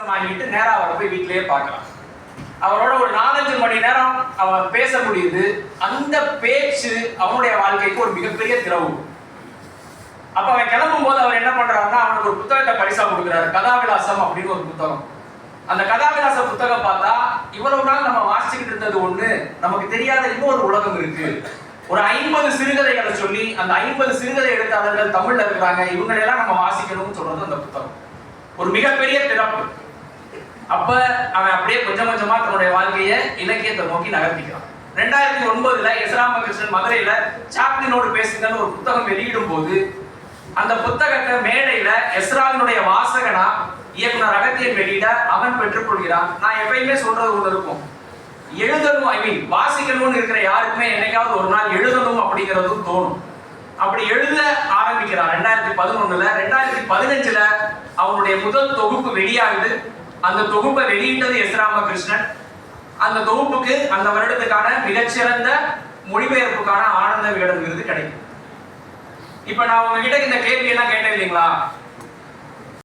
வாங்கிட்டு நேரம் அவரை போய் வீட்டிலேயே பார்க்கலாம். அவரோட ஒரு நாலஞ்சு மணி நேரம் அவன் பேச முடியுது. அந்த பேச்சு அவனுடைய வாழ்க்கைக்கு ஒரு மிகப்பெரிய திறவு. அப்ப அவன் கிளம்பும் போது அவர் என்ன பண்றாருன்னா அவனுக்கு ஒரு புத்தகத்தை பரிசா கொடுக்குறாரு. கதாவிலாசம் அப்படின்னு ஒரு புத்தகம். அந்த கதாவிலாச புத்தகம் பார்த்தா இவ்வளவு நாள் நம்ம வாசிச்சுக்கிட்டு இருந்தது ஒண்ணு நமக்கு தெரியாத இன்னொரு உலகம் இருக்கு. ஒரு ஐம்பது சிறுகதைகளை சொல்லி அந்த ஐம்பது சிறுகதை எழுத்தாளர்கள் தமிழ்ல இருக்கிறாங்க. இவங்களெல்லாம் நம்ம வாசிக்கணும்னு சொல்றது அந்த புத்தகம். ஒரு மிகப்பெரிய திறப்பு. அப்ப அவன் அப்படியே கொஞ்சம் கொஞ்சமா தன்னுடைய வாழ்க்கையை இலக்கியத்தை நோக்கி நகர்த்திக்கிறான். ரெண்டாயிரத்தி ஒன்பதுல எஸ் ராமகிருஷ்ணன் மதுரையில சாப்ளினோடு பேசுங்கன்னு ஒரு புத்தகம் வெளியிடும் போது அந்த புத்தகத்தை மேடையில எஸ்ராவினுடைய வாசகனா இயக்குனர் அகத்தியன் வெளியிட அவன் பெற்றுக்கொள்கிறான். நான் எப்பயுமே சொல்றது ஒண்ணு இருக்கும். எழுதணும் ஐ மீன் வாசிக்கணும்னு இருக்கிற யாருக்குமே என்னைக்காவது ஒரு நாள் எழுதணும் அப்படிங்கிறதும் தோணும். அப்படி எழுத ஆரம்பிக்கிறான். ரெண்டாயிரத்தி பதினொன்னுல ரெண்டாயிரத்தி பதினஞ்சுல அவனுடைய முதல் தொகுப்பு வெளியாகுது. அந்த தொகுப்பை வெளியிட்டது எஸ் ராமகிருஷ்ணன். அந்த தொகுப்புக்கு அந்த வருடத்துக்கான மிகச்சிறந்த மொழிபெயர்ப்புக்கான ஆனந்த விகடன் விருது கிடைக்கும். இப்ப நான் உங்ககிட்ட இந்த கேள்வி எல்லாம் கேட்டேன் இல்லைங்களா?